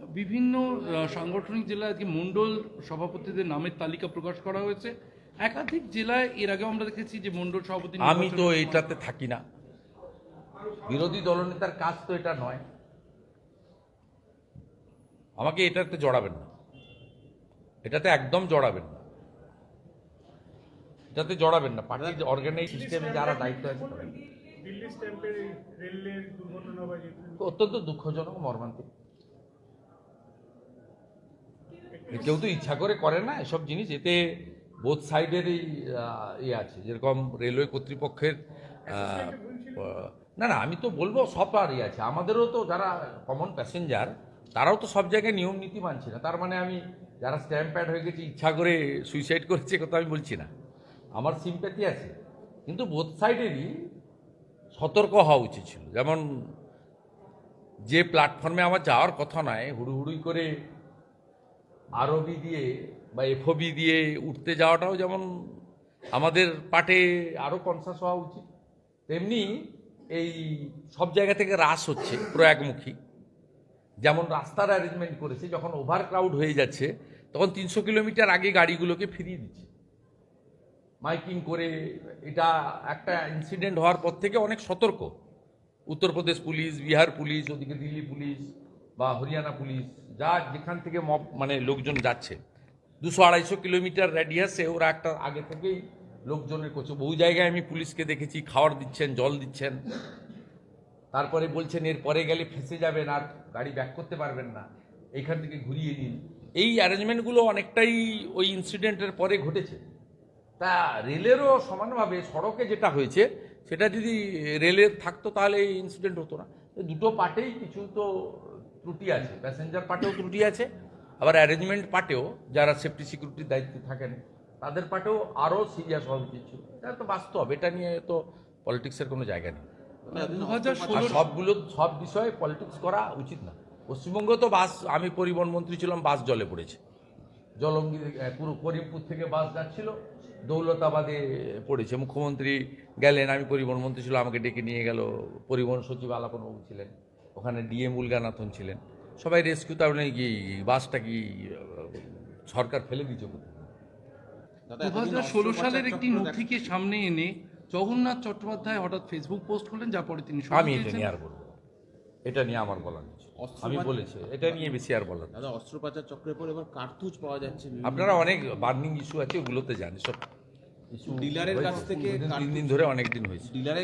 বিভিন্ন সাংগঠনিক জেলায় আজকে মণ্ডল সভাপতিদের নামের তালিকা প্রকাশ করা হয়েছে। একাধিক জেলায় এর আগে আমরা দেখেছি যে মণ্ডল সভাপতি আমি তো এটাতে থাকি না। বিরোধী দলনেতার কাজ তো এটা নয়। আমাকে এটাতে জড়াবেন না। এটাতে একদম জড়াবেন না। এটাতে জড়াবেন না। পার্টির অর্গানাইজ সিস্টেমে যারা দায়িত্ব আছে অত্যন্ত দুঃখজনক মর্মান্তিক। কেউ তো ইচ্ছা করে করে না, এসব জিনিস। এতে বোথ সাইডেরই ইয়ে আছে। যেরকম রেলওয়ে কর্তৃপক্ষের না না, আমি তো বলব সবারই আছে। আমাদেরও তো যারা কমন প্যাসেঞ্জার তারাও তো সব জায়গায় নিয়ম নীতি মানছে না। তার মানে আমি যারা স্ট্যাম্প প্যাড হয়ে গেছে, ইচ্ছা করে সুইসাইড করেছে কথা আমি বলছি না। আমার সিম্প্যাথি আছে। কিন্তু বোথ সাইডেরই সতর্ক হওয়া উচিত ছিল। যেমন যে প্ল্যাটফর্মে আমার যাওয়ার কথা নয় হুড়ুহুড়ি করে আরবি দিয়ে বা এফওবি দিয়ে উঠতে যাওয়াটাও যেমন আমাদের পাটে আরও কনসাস হওয়া উচিত, তেমনি এই সব জায়গা থেকে হ্রাস হচ্ছে প্রয়াগমুখী। যেমন রাস্তার অ্যারেঞ্জমেন্ট করেছে, যখন ওভার ক্রাউড হয়ে যাচ্ছে, তখন তিনশো কিলোমিটার আগে গাড়িগুলোকে ফিরিয়ে দিচ্ছে। মাইকিং করে এটা একটা ইনসিডেন্ট হওয়ার পর থেকে অনেক সতর্ক। উত্তরপ্রদেশ পুলিশ, বিহার পুলিশ, ওদিকে দিল্লি পুলিশ বা হরিয়ানা পুলিশ, যা যেখান থেকে মব মানে লোকজন যাচ্ছে। দুশো আড়াইশো কিলোমিটার রেডিয়াসে ওরা একটা আগে থেকেই লোকজনের করছে বহু জায়গায় আমি পুলিশকে দেখেছি, খাওয়ার দিচ্ছেন, জল দিচ্ছেন। তারপরে বলছেন, এর পরে গেলে ফেসে যাবেন আর গাড়ি ব্যাক করতে পারবেন না। এইখান থেকে ঘুরিয়ে নিন। এই অ্যারেঞ্জমেন্টগুলো অনেকটাই ওই ইনসিডেন্টের পরে ঘটেছে। তা রেলেরও সমানভাবে সড়কে যেটা হয়েছে, সেটা যদি রেলের থাকতো তাহলে এই ইনসিডেন্ট হতো না। দুটো পার্টেই কিছু তো ত্রুটি আছে প্যাসেঞ্জার পার্টেও ত্রুটি আছে আবার অ্যারেঞ্জমেন্ট পার্টেও যারা সেফটি সিকিউরিটির দায়িত্বে থাকেন তাদের পার্টেও আরও সিরিয়াস হওয়া উচিত ছিল। এটা তো বাস্তব এটা নিয়ে তো পলিটিক্সের কোনো জায়গা নেই। ষোলো সবগুলো সব বিষয়ে পলিটিক্স করা উচিত না। পশ্চিমবঙ্গ তো বাস আমি পরিবহন মন্ত্রী ছিলাম বাস জলে পড়েছে। জলঙ্গির আহ, পুরো করিমপুর থেকে বাস যাচ্ছিল দৌলতাবাদে পড়েছে। মুখ্যমন্ত্রী গেলেন আমি পরিবহন মন্ত্রী ছিল আমাকে ডেকে নিয়ে গেল। পরিবহন সচিব আলাপনবাবু ছিলেন। ওখানে ডিএম উলগানাথন ছিলেন। সবাই রেস্কিউ তার মানে কি বাসটা কি সরকার ফেলে দিয়েছে দু হাজার ষোলো সালের একটি নথিকে সামনে এনে জগন্নাথ চট্টোপাধ্যায় হঠাৎ ফেসবুক পোস্ট করলেন যা পরে তিনি আমি এটা নিয়ে আর বলব এটা নিয়ে আমার বলার আমি বলেছি এটা নিয়ে বেশি আর বলার দাদা অস্ত্রোপচার চক্রের পর এবার কার্তুজ পাওয়া যাচ্ছে আপনারা অনেক বার্নিং ইস্যু আছে ওগুলোতে জান সব ইস্যু ডিলারের কাছ থেকে তিন দিন ধরে অনেক দিন হয়েছে। ডিলারের